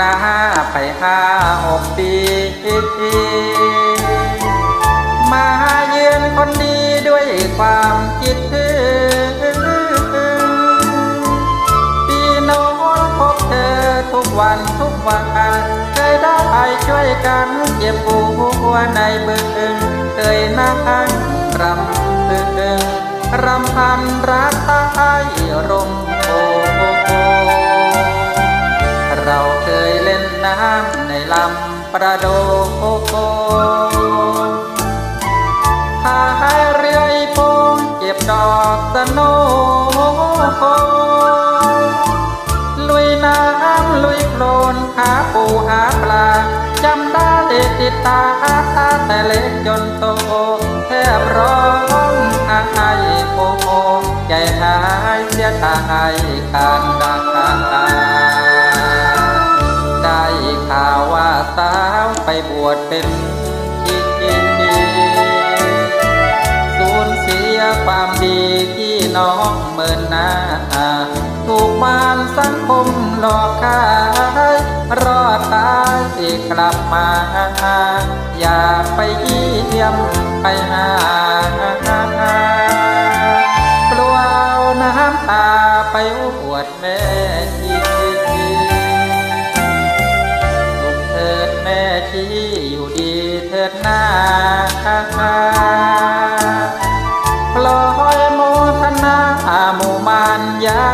ห้าหกปี มาเยือนคนดีด้วยความคิดถึงปีโน้นพบเธอทุกวันทุกวันเคยได้ช่วยกันเก็บปูหัวในบึงเคยนั่งรำพึงรำพันรักใต้ร่มโพ น้ำในลำประโดพายเรืออีโปงเก็บดอกสโนลุยน้ำลุยโคลนหาปูหาปลาจำได้ติดตาแต่เล็กจนโตแทบร้องไห้โอโอใจหายเสียตายการดา ไปบวชเป็นชีสูญเสียความดีที่น้องเมินหน้า ถูกมารสังคมหลอกขายรอดตายกลับมา อย่าไปเยี่ยมไปหา ปล่อยโมทนาหมู่มานยา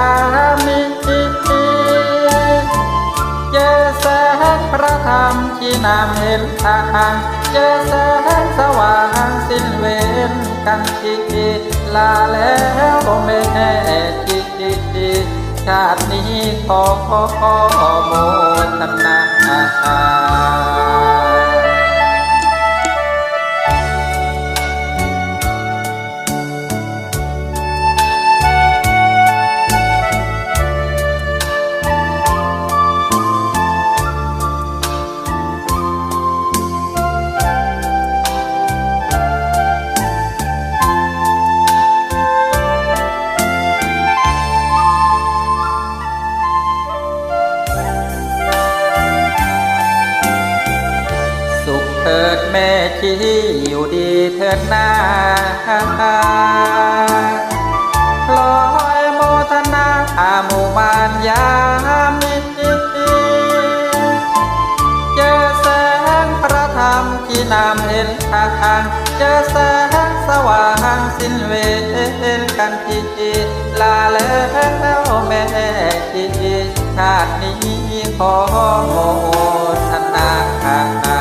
มิเจแสงพระธรรมที่นำเห็นทางเจแสงสว่างสิ้นเวรกันทีลาแล้วแม่ชีชาตินี้ขอโมทนา ถิดแม่ชีอยู่ดีเถิดหน้าลอยโมทนาอามูมานยามิเจอแสงพระธรรมที่นำเห็นทางเจอแสงสว่างสิ้นเวรกันทีลาแล้วแม่ชีชาตินี้ขอโมทนา